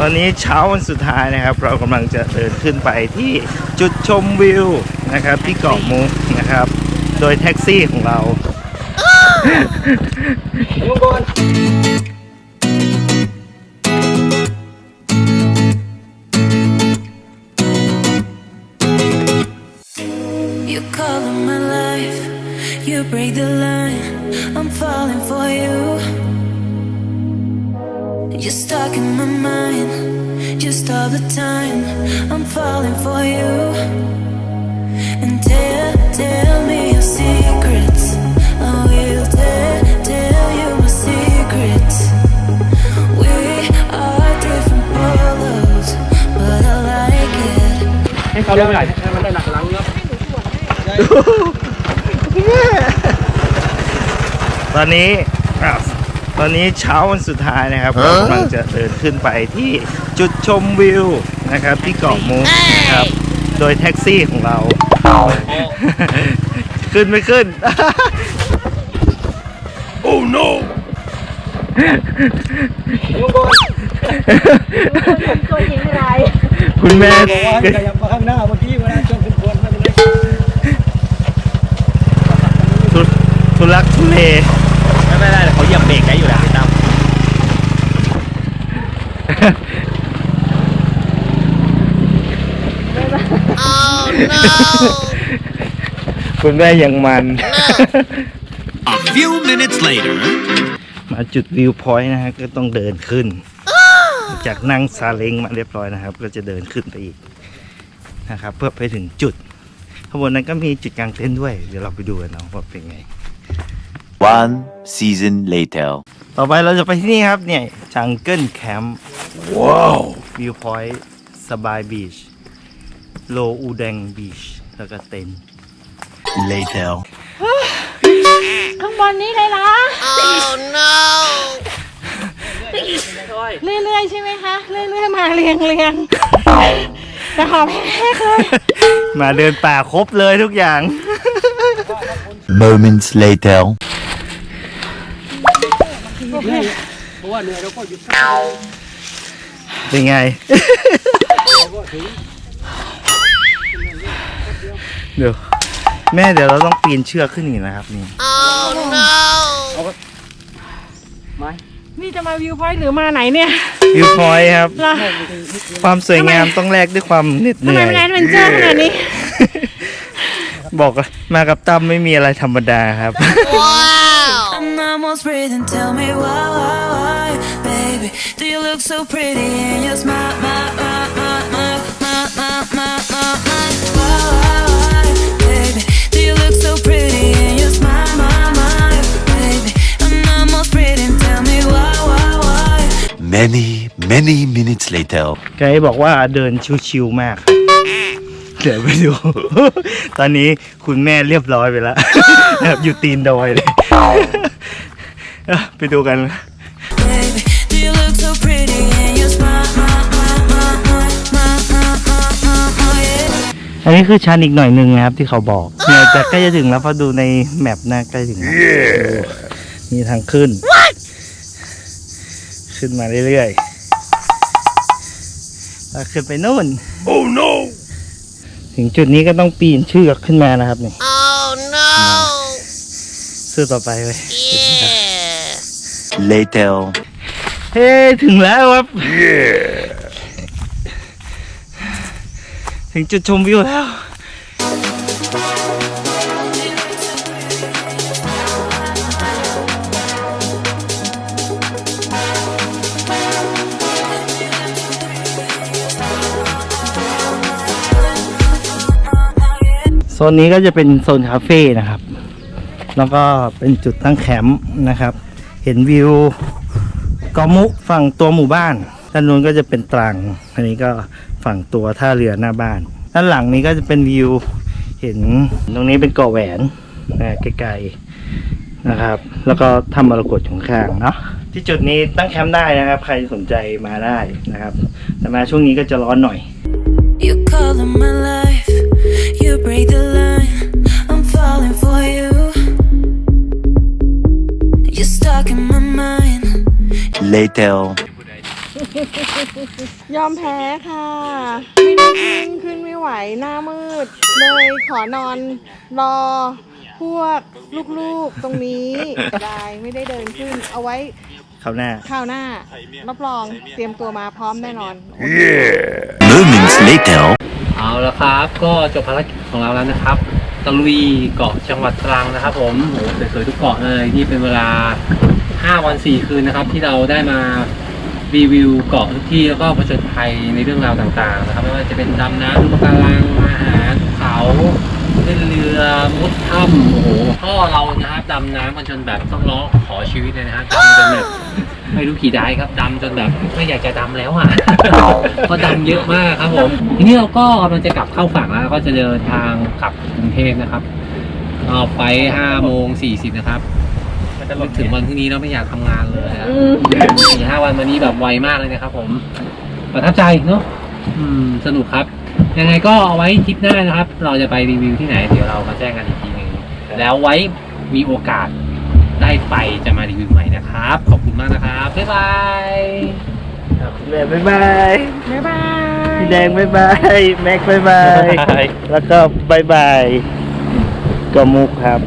ตอนนี้เช้าวันสุดท้ายนะครับ เรากำลังจะเดินขึ้นไปที่จุดชมวิวนะครับ ที่เกาะมุกนะครับ โดยแท็กซี่ของเรา You color my life, you break the line. I'm falling for you. stuck in my mind, just all the time. I'm falling for you. And tell, tell me your secrets. I will tell, tell you my secrets. We are different colors, but I like it. ให้เขาเล่นไปไหนให้มันได้หนักหลังเนาะ ตอนนี้อ่ะ ตอนนี้เช้าวันสุดท้ายนะครับเรากำลังจะเดินขึ้นไปที่จุดชมวิวนะครับที่เกาะมุกนะครับ โดยแท็กซี่ของเรา ขึ้นไม่ขึ้น โอ้ no ตัวหญิงอะไรคุณแม่บอกว่าให้ขยับมาข้างหน้าเมื่อกี้เวลาชนขึ้นคนไม่เป็นไรทุทุลักทุเลไม่เป็นไร เขาเหยียบเบรกได้อยู่แล้วพี่ตั้มคุณแม่ยังมัน A few minutes later. มาจุดวิวพอยต์นะฮะก็ต้องเดินขึ้น จากนั่งซาเล้งมาเรียบร้อยนะครับ ก็จะเดินขึ้นไปอีกนะครับ เพื่อไปถึงจุดข้างบนนั้นก็มีจุดกลางเต็นท์ด้วย เดี๋ยวเราไปดูกันเนาะว่าเป็นไง One season later. ต่อไปเราจะไปที่นี่ครับเนี่ยจังเกิลแคมป์ว้าววิวพอยต์สบายบีชโลอูแดงบีชแล้วก็เต็นท์ Later. ข้างบนนี้เลยเหรอเรื่อยๆใช่ไหมคะ เรื่อยๆ มาเรียงเรียงๆแต่หอบแหกเลยมาเดินป่าครบเลยทุกอย่าง Moments later. เพราะว่าเหนื่อยเราก็หยุดเป็นไงเดี๋ยว แม่เดี๋ยวเราต้องปีนเชือกขึ้นอีกนะครับนี่นี่จะมาวิวพอยต์หรือมาไหนเนี่ยวิวพอยต์ครับ ล่ะความสวยงามต้องแลกด้วยความเหน็ดเหทำนื่ไมอยมันแอดเวนเจอร์ขนาดนี้ บอกเลยมากับตั้มไม่มีอะไรธรรมดาครับ I'm almost breathing. Tell me why, why, why, baby? Do you look so pretty in your smile, my, my, my, my, my, my, my, my, my? Why, why, why, baby? Do you look so pretty in your smile, my, my, baby? I'm almost breathing. Tell me why, why, why? Many, many minutes later. ไกด์บอกว่าเดินชิวๆมากครับเดี๋ยวไปดู ตอนนี้คุณแม่เรียบร้อยไปแล้ว แบบอยู่ตีนดอยเลยเอ้อ ไปดูกัน อันนี้คือชันอีกหน่อยหนึ่งนะครับที่เขาบอกเนี่ยจะใกล้จะถึงแล้วพอดูในแมปนะใกล้ถึงแล้วมีทางขึ้น ขึ้นมาเรื่อยๆขึ้นไปนู่น oh no ถึงจุดนี้ก็ต้องปีนเชือกขึ้นมานะครับนี่ สู้ต่อไปเลย Later. เฮ้ถึงแล้วครับ ถึงจุดชมวิวแล้ว โซนนี้ก็จะเป็นโซนคาเฟ่นะครับ แล้วก็เป็นจุดตั้งแคมป์นะครับ เห็นวิวเกาะมุกฝั่งตัวหมู่บ้านด้านนู้นก็จะเป็นตรังอันนี้ก็ฝั่งตัวท่าเรือหน้าบ้าน ด้านหลังนี้ก็จะเป็นวิว เห็นตรงนี้เป็นเกาะแหวนนะไกลๆนะครับ แล้วก็ทำมรกตอยู่ข้างเนาะที่จุดนี้ตั้งแคมป์ได้นะครับ ใครสนใจมาได้นะครับ แต่มาช่วงนี้ก็จะร้อนหน่อย You color my life, you break the line. Later. ยอมแพ้ค่ะ ไม่ได้ขึ้นขึ้นไม่ไหวหน้ามืด เลยขอนอนรอ พวกลูกๆตรงนี้ได้ไม่ได้เดินขึ้น เอาไว้เขาหน้าคราวหน้ารับรองเตรียมตัวมาพร้อมแน่นอน Moments later. เอาละครับก็จบภารกิจของเราแล้วนะครับตะลุยเกาะจังหวัดตรังนะครับ ผมโหสวยๆทุกเกาะเลยนี่เป็นเวลา 5 วัน 4 คืนนะครับ ที่เราได้มารีวิวเกาะทุกที่แล้วก็ผจญภัยในเรื่องราวต่างๆนะครับไม่ว่าจะเป็นดำน้ำดูปะการังอาหารภูเขาเล่นเรือมุดถ้ำโอ้โหพ่อเรานะครับดำน้ำกันจนแบบต้องร้องขอชีวิตเลยนะฮะดำจนแบบไม่รู้กี่ได้ครับดำจนแบบไม่อยากจะดำแล้วอะเพราะดำเยอะมากครับผมทีนี้เราก็กำลังจะกลับเข้าฝั่งแล้วแล้วก็จะเดินทางกลับกรุงเทพนะครับเอาไป5โมง40นะครับ นึกถึงวันพรุ่งนี้เราไม่อยากทำงานเลยอะสี่ห้าวันวันนี้แบบไวมากเลยนะครับ ผมประทับใจเนาะอืม สนุกครับ ยังไงก็เอาไว้ทริปหน้านะครับ เราจะไปรีวิวที่ไหน เดี๋ยวเรามาแจ้งกันอีกทีหนึงแล้วไว้มีโอกาสได้ไปจะมารีวิวใหม่นะครับ ขอบคุณมากนะครับบ๊ายบายแม่บ๊ายบายบ๊ายบาย พี่แดงบ๊ายบายแม็กบ๊ายบาย แล้วก็บ๊ายบายกอมุกครับ